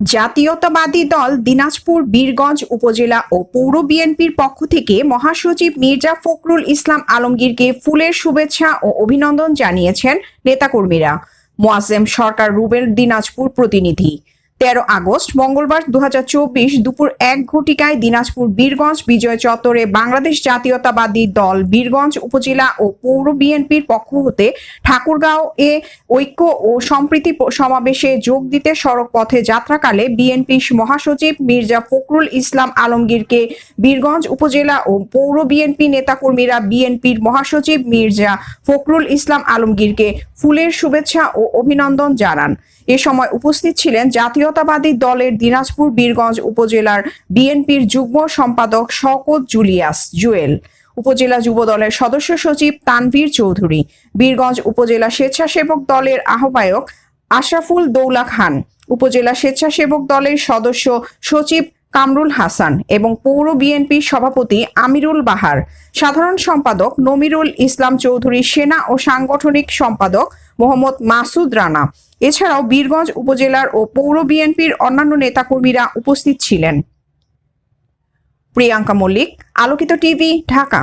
জাতীয়তাবাদী দল দিনাজপুর, বীরগঞ্জ উপজেলা ও পৌর বিএনপির পক্ষ থেকে মহাসচিব মির্জা ফখরুল ইসলাম আলমগীরকে ফুলের শুভেচ্ছা ও অভিনন্দন জানিয়েছেন নেতাকর্মীরা। মোয়াজেম সরকার রুবেল, দিনাজপুর প্রতিনিধি। তেরো আগস্ট, মঙ্গলবার দু হাজার চব্বিশ দুপুর এক ঘটিকায় দিনাজপুর, বীরগঞ্জ, বিজয় চত্বরে বাংলাদেশ জাতীয়তাবাদী দল বীরগঞ্জ উপজেলা ও পৌর বিএনপির পক্ষ হতে ঠাকুরগাঁও এ ঐক্য ও সম্প্রীতি সমাবেশে যোগ দিতে সড়ক পথে যাত্রাকালে বিএনপি মহাসচিব মির্জা ফখরুল ইসলাম আলমগীরকে বীরগঞ্জ উপজেলা ও পৌর বিএনপি নেতাকর্মীরা বিএনপির মহাসচিব মির্জা ফখরুল ইসলাম আলমগীরকে ফুলের শুভেচ্ছা ও অভিনন্দন জানান। এ সময় উপস্থিত ছিলেন জাতীয়তাবাদী দলের দিনাজপুর, বীরগঞ্জ উপজেলার বিএনপির যুগ্ম সম্পাদক শওকত জুলিয়াস জুয়েল, উপজেলা যুব দলের সদস্য সচিব তানভীর চৌধুরী, বীরগঞ্জ উপজেলা স্বেচ্ছাসেবক দলের আহ্বায়ক আশরাফুল দৌলা খান, উপজেলা স্বেচ্ছাসেবক দলের সদস্য সচিব কামরুল হাসান এবং পৌর বিএনপির সভাপতি আমিরুল বাহার, সাধারণ সম্পাদক নমিরুল ইসলাম চৌধুরী, সেনা ও সাংগঠনিক সম্পাদক মোহাম্মদ মাসুদ রানা। এছাড়াও বীরগঞ্জ উপজেলার ও পৌর বিএনপির অন্যান্য নেতাকর্মীরা উপস্থিত ছিলেন। প্রিয়াঙ্কা মল্লিক, আলোকিত টিভি, ঢাকা।